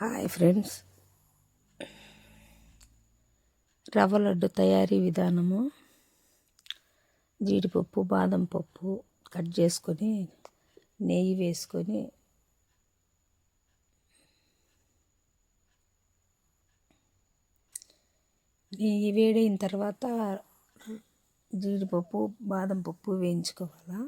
Hi friends. రవ్వ లడ్డు తయారీ విధానము. జీడిపప్పు బాదం పప్పు కట్ చేసుకొని నెయ్యి వేసుకొని నెయ్యి వేడైన తర్వాత జీడిపప్పు బాదం పప్పు వేయించుకోవాలా?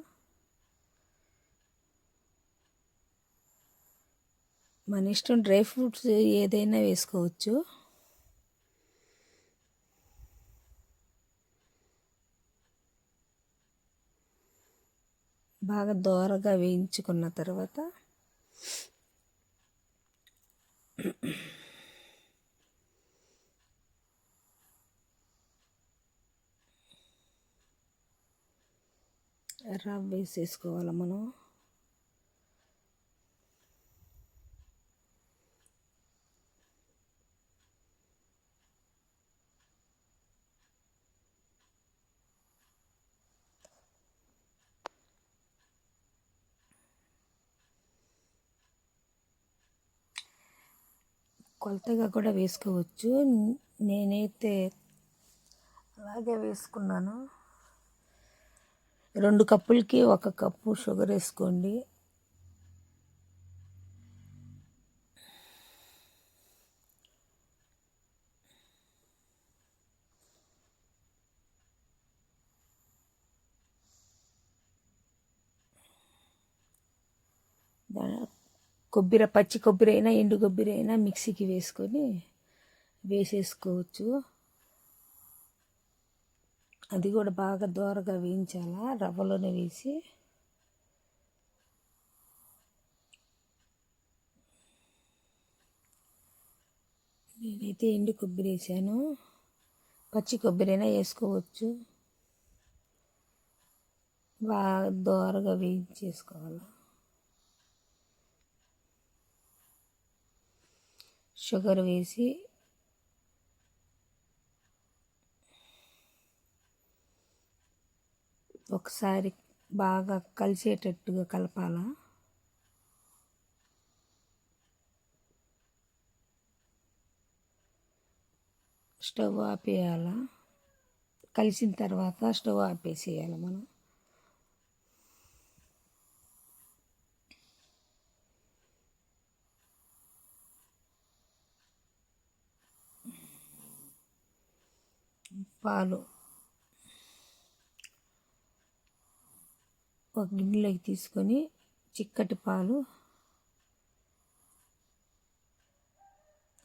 మన ఇష్టం డ్రై ఫ్రూట్స్ ఏదైనా వేసుకోవచ్చు. బాగా దోరగా వేయించుకున్న తర్వాత రవ్వ వేసేసుకోవాలి మనం? కొలతగా కూడా వేసుకోవచ్చు. నేనైతే అలాగే వేసుకున్నాను. రెండు కప్పులకి ఒక కప్పు షుగర్ వేసుకోండి. కొబ్బరి పచ్చి కొబ్బరి అయినా ఎండు కొబ్బరి అయినా మిక్సీకి వేసుకొని వేసేసుకోవచ్చు. అది కూడా బాగా దోరగా వేయించాలా? రవ్వలోనే వేసి. నేనైతే ఎండు కొబ్బరి వేసాను. పచ్చి కొబ్బరి అయినా వేసుకోవచ్చు. బాగా దోరగా వేయించేసుకోవాలి? షుగర్ వేసి ఒకసారి బాగా కలిసేటట్టుగా కలపాల. స్టవ్ ఆపేయాల. కలిసిన తర్వాత స్టవ్ ఆపేసేయాలి మనం. పాలు ఒక గిన్నెలోకి తీసుకొని చిక్కటి పాలు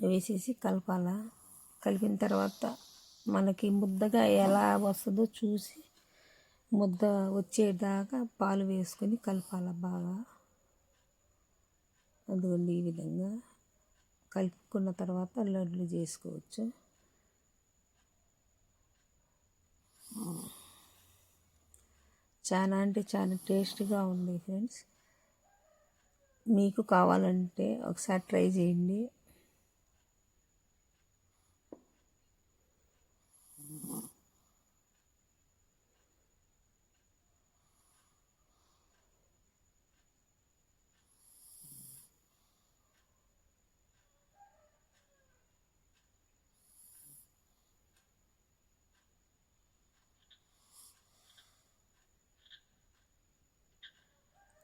వేసేసి కలపాల. కలిపిన తర్వాత మనకి ముద్దగా ఎలా వస్తుందో చూసి ముద్ద వచ్చేదాకా పాలు వేసుకొని కలపాల బాగా. అదిగోండి ఈ విధంగా కలుపుకున్న తర్వాత లడ్లు చేసుకోవచ్చు. చాలా అంటే చాలా టేస్ట్గా ఉంది ఫ్రెండ్స్. మీకు కావాలంటే ఒకసారి ట్రై చేయండి.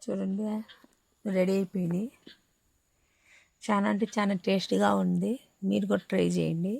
చూడండి రెడీ అయిపోయింది చాలా అంటే చాలా టేస్ట్గా ఉంది. మీరు కూడా ట్రై చేయండి.